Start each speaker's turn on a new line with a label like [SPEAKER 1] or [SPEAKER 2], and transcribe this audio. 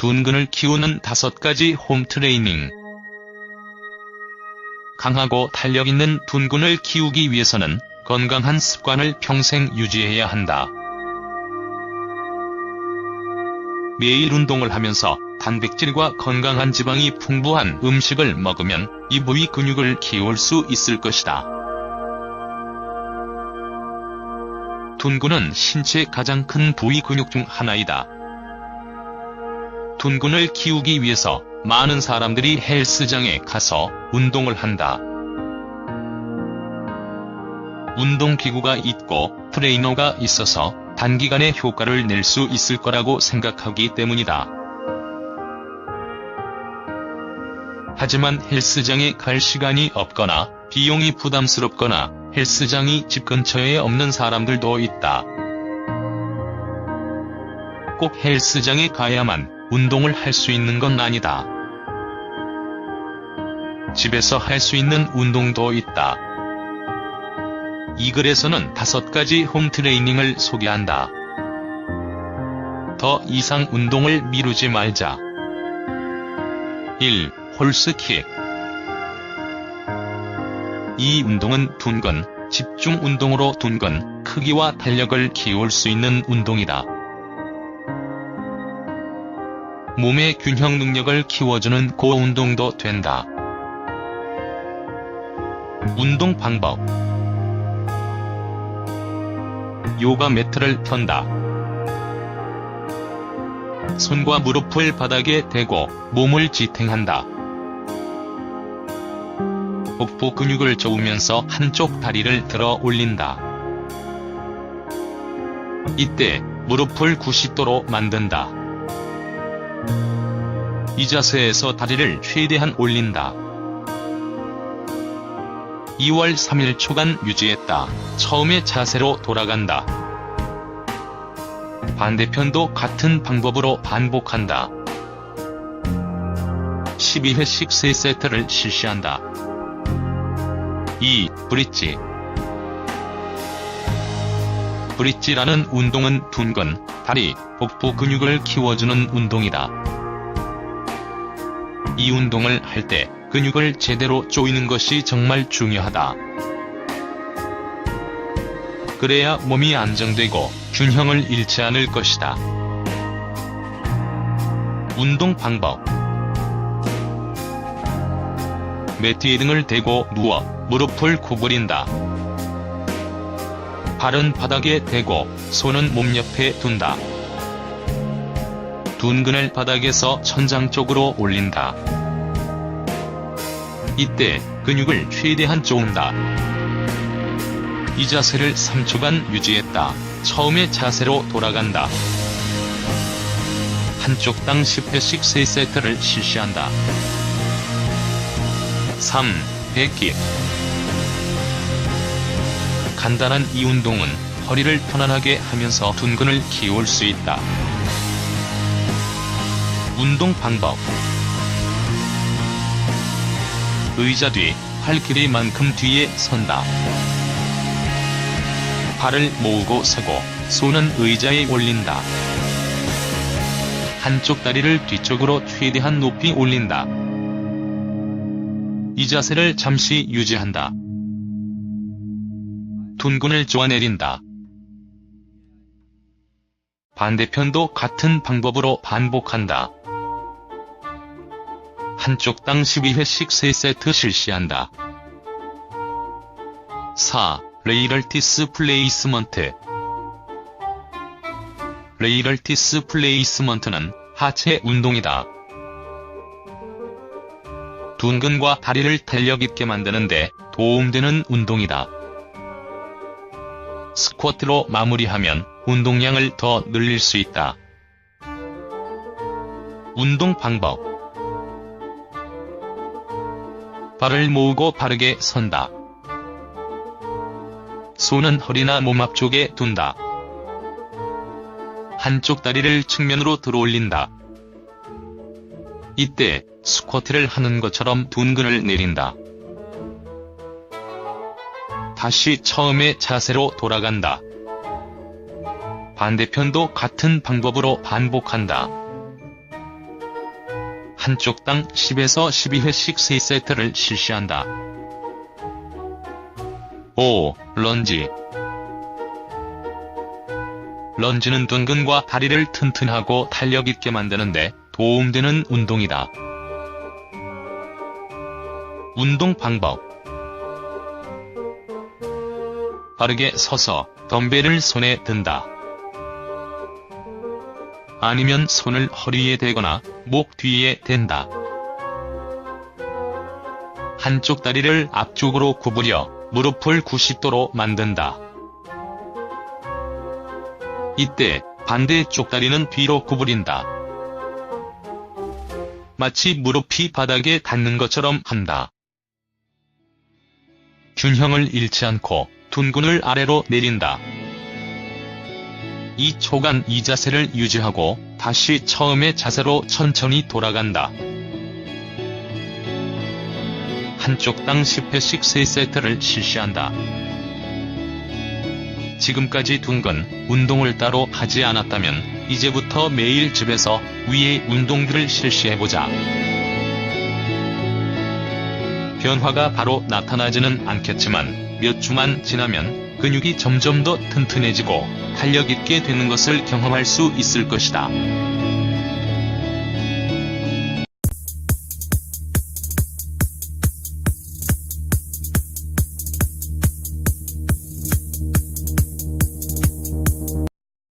[SPEAKER 1] 둔근을 키우는 다섯 가지 홈 트레이닝. 강하고 탄력 있는 둔근을 키우기 위해서는 건강한 습관을 평생 유지해야 한다. 매일 운동을 하면서 단백질과 건강한 지방이 풍부한 음식을 먹으면 이 부위 근육을 키울 수 있을 것이다. 둔근은 신체 가장 큰 부위 근육 중 하나이다. 둔근을 키우기 위해서 많은 사람들이 헬스장에 가서 운동을 한다. 운동기구가 있고 트레이너가 있어서 단기간에 효과를 낼 수 있을 거라고 생각하기 때문이다. 하지만 헬스장에 갈 시간이 없거나 비용이 부담스럽거나 헬스장이 집 근처에 없는 사람들도 있다. 꼭 헬스장에 가야만 운동을 할 수 있는 건 아니다. 집에서 할 수 있는 운동도 있다. 이 글에서는 다섯 가지 홈 트레이닝을 소개한다. 더 이상 운동을 미루지 말자. 1. 홀스킥 이 운동은 둔근, 집중 운동으로 둔근, 크기와 탄력을 키울 수 있는 운동이다. 몸의 균형 능력을 키워주는 고운동도 된다. 운동 방법 요가 매트를 편다. 손과 무릎을 바닥에 대고 몸을 지탱한다. 복부 근육을 저으면서 한쪽 다리를 들어 올린다. 이때 무릎을 90도로 만든다. 이 자세에서 다리를 최대한 올린다. 2월 3일 초간 유지했다. 처음의 자세로 돌아간다. 반대편도 같은 방법으로 반복한다. 12회씩 3세트를 실시한다. 2. 브릿지 브릿지라는 운동은 둔근, 다리, 복부 근육을 키워주는 운동이다. 이 운동을 할 때 근육을 제대로 조이는 것이 정말 중요하다. 그래야 몸이 안정되고 균형을 잃지 않을 것이다. 운동 방법 매트에 등을 대고 누워 무릎을 구부린다. 발은 바닥에 대고 손은 몸 옆에 둔다. 둔근을 바닥에서 천장 쪽으로 올린다. 이때 근육을 최대한 조은다. 이 자세를 3초간 유지했다. 처음의 자세로 돌아간다. 한쪽 당 10회씩 3세트를 실시한다. 3. 백기 간단한 이 운동은 허리를 편안하게 하면서 둔근을 키울 수 있다. 운동 방법 의자 뒤 팔 길이만큼 뒤에 선다. 발을 모으고 서고 손은 의자에 올린다. 한쪽 다리를 뒤쪽으로 최대한 높이 올린다. 이 자세를 잠시 유지한다. 둔근을 쪼아내린다. 반대편도 같은 방법으로 반복한다. 한쪽당 12회씩 3세트 실시한다. 4. 레이럴티스 플레이스먼트 레이럴티스 플레이스먼트는 하체 운동이다. 둔근과 다리를 탄력 있게 만드는데 도움되는 운동이다. 스쿼트로 마무리하면 운동량을 더 늘릴 수 있다. 운동 방법 발을 모으고 바르게 선다. 손은 허리나 몸 앞쪽에 둔다. 한쪽 다리를 측면으로 들어올린다. 이때 스쿼트를 하는 것처럼 둔근을 내린다. 다시 처음의 자세로 돌아간다. 반대편도 같은 방법으로 반복한다. 한쪽 당 10에서 12회씩 3세트를 실시한다. 5. 런지 런지는 둔근과 다리를 튼튼하고 탄력 있게 만드는데 도움되는 운동이다. 운동 방법 바르게 서서 덤벨을 손에 든다. 아니면 손을 허리에 대거나 목 뒤에 댄다. 한쪽 다리를 앞쪽으로 구부려 무릎을 90도로 만든다. 이때 반대쪽 다리는 뒤로 구부린다. 마치 무릎이 바닥에 닿는 것처럼 한다. 균형을 잃지 않고 둔근을 아래로 내린다. 2초간 이 자세를 유지하고 다시 처음의 자세로 천천히 돌아간다. 한쪽당 10회씩 3세트를 실시한다. 지금까지 둔 건 운동을 따로 하지 않았다면 이제부터 매일 집에서 위의 운동들을 실시해보자. 변화가 바로 나타나지는 않겠지만 몇 주만 지나면 근육이 점점 더 튼튼해지고 탄력 있게 되는 것을 경험할 수 있을 것이다.